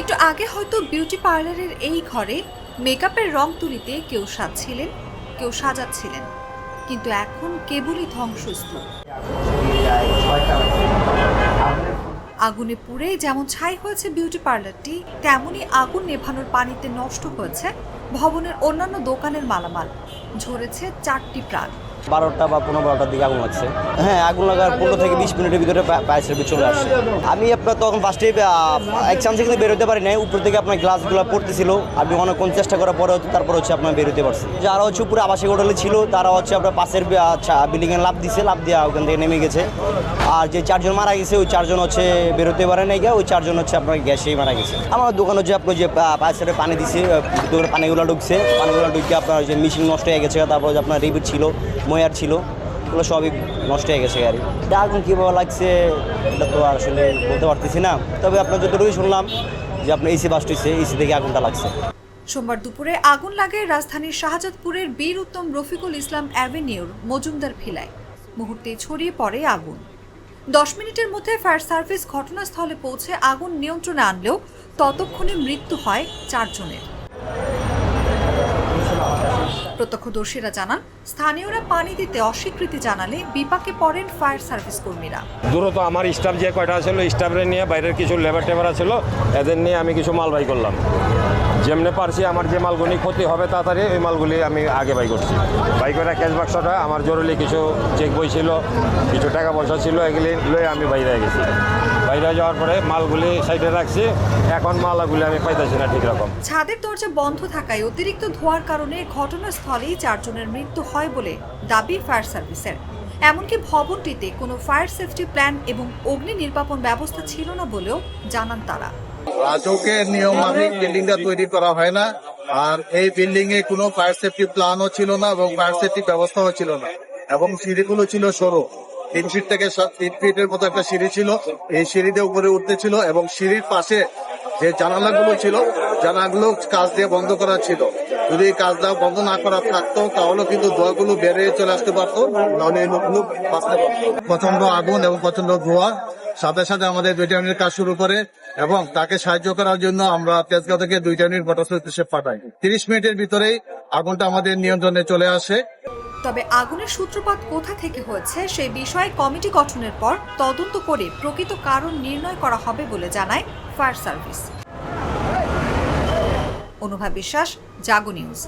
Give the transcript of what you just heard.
একটু আগে হয়তো বিউটি পার্লারের এই ঘরে মেকআপের রং তুলিতে কেউ সাজছিলেন, কেউ সাজাচ্ছিলেন। কিন্তু এখন কেবলই ধ্বংসস্তূপ। আগুনে পুড়ে যেমন ছাই হয়েছে বিউটি পার্লারটি তেমনই আগুন নেভানোর পানিতে নষ্ট হয়েছে ভবনের অন্যান্য দোকানের মালামাল। ঝরেছে চারটি প্রাণ। বারোটা বা পনেরো বারোটার দিকে আগুন লাগছে। হ্যাঁ আগুন লাগার পনেরো থেকে বিশ মিনিটের ভিতরে ফায়ার সার্ভিস চলে আসছে। আমি আপনার তখন ফার্স্টে এক চান্সে কিন্তু বেরোতে পারি নাই। উপর থেকে আপনার গ্লাসগুলো পড়তেছিল। আমি অনেকক্ষণ চেষ্টা করার পরে হচ্ছে তারপর হচ্ছে আপনার বেরোতে পারছি। যারা হচ্ছে উপরে আবাসিক হোটেলে ছিল, তারা হচ্ছে আপনার পাশের বিল্ডিংয়ে লাভ দিছে। লাভ দিয়ে ওখান থেকে নেমে গেছে। আর যে চারজন মারা গেছে, ওই চারজন হচ্ছে বেরোতে পারে নাই গিয়ে। ওই চারজন হচ্ছে আপনার গ্যাসেই মারা গেছে। আমার দোকান হচ্ছে আপনার যে পাশের পানি দিছে দোকানে পানিগুলো ঢুকছে। পানিগুলো ঢুকে আপনার যে মেশিন নষ্ট হয়ে গেছে, তারপর আপনার রিবিট ছিল ময়ার ছিল এগুলো সবই নষ্ট হয়ে গেছে গাড়ি। আগুন কীভাবে লাগছে, এটা তো আসলে বলতে পারতেছি না। তবে আপনার যতটুকুই শুনলাম যে আপনার এসি বাস্ট হয়েছে এসি থেকে আগুনটা লাগছে। সোমবার দুপুরে আগুন লাগে রাজধানীর শাহজাদপুরের বীর উত্তম রফিকুল ইসলাম অ্যাভিনিউর মজুমদার ভিলায়। মুহূর্তে ছড়িয়ে পড়ে আগুন। দশ মিনিটের মধ্যে ফায়ার সার্ভিস ঘটনাস্থলে পৌঁছে আগুন নিয়ন্ত্রণে আনলেও ততক্ষণে মৃত্যু হয় চারজনের। প্রত্যক্ষদর্শীরা জানান স্থানীয়রা পানি দিতে অস্বীকৃতি জানালে বিপাকে পড়েন ফায়ার সার্ভিস কর্মীরা। দূরত আমার স্টাফ যে কয়টা ছিল, স্টাফরে নিয়ে বাইরের কিছু লেবার টেবার ছিল, এদের নিয়ে আমি কিছু মালবাহী করলাম। যেমনি পারছি আমার যে মালগুলি ক্ষতি হবে তাড়াতাড়ি ওই মালগুলি আমি আগে বাই করছি। বাই করে ক্যাশ বাক্সটা আমার জরুরি কিছু চেক বই ছিল, কিছু টাকা পয়সা ছিল, এগুলি লয়ে আমি বাইরে গেছি। বাইরে যাওয়ার পরে মালগুলি সাইডে রাখছি, এখন মালগুলি আমি পাইতেছি না ঠিক রকম। ছাদের দরজা বন্ধ থাকায় অতিরিক্ত ধোঁয়ার কারণে ঘটনাস্থলেই চারজনের মৃত্যু হয় বলে দাবি ফায়ার সার্ভিসের। এমনকি ভবনটিতে কোনো ফায়ার সেফটি প্ল্যান এবং অগ্নি নির্বাপন ব্যবস্থা ছিল না বলেও জানান তারা। রাজকের নিয়ম মাফিক বিল্ডিংটা তৈরি করা হয় না। আর এই বিল্ডিং এ কোনো ফায়ার সেফটি প্ল্যানও ছিল না এবং ফায়ার সেফটি ব্যবস্থাও ছিল না। এবং সিঁড়িগুলো ছিল সরু। তিন ফিট থেকে তিন ফিটের মতো একটা সিঁড়ি ছিল। এই সিঁড়িতে উপরে উঠতে ছিল এবং সিঁড়ির পাশে যে জানালাগুলো ছিল, জানালাগুলো কাজ দিয়ে বন্ধ করা ছিল। যদি এই কাজটা বন্ধ না করা থাকতো, তাহলে কিন্তু ধোঁয়াগুলো বেড়ে চলে আসতে পারতো। নাহলে প্রচণ্ড আগুন এবং প্রচণ্ড ধোঁয়া। সাথে সাথে আমাদের দুইটা ইউনিট কাজ শুরু করে এবং তাকে সাহায্য করার জন্য আমরা তেজগাঁও থেকে দুইটা ইউনিট মোটরসাইকেল পাঠাই। তিরিশ মিনিটের ভিতরেই আগুনটা আমাদের নিয়ন্ত্রণে চলে আসে। তবে আগুনের সূত্রপাত কোথা থেকে হয়েছে সেই বিষয়ে কমিটি গঠনের পর তদন্ত করে প্রকৃত কারণ নির্ণয় করা হবে বলে জানায় ফায়ার সার্ভিস। অনুভা বিশ্বাস, জাগো নিউজ।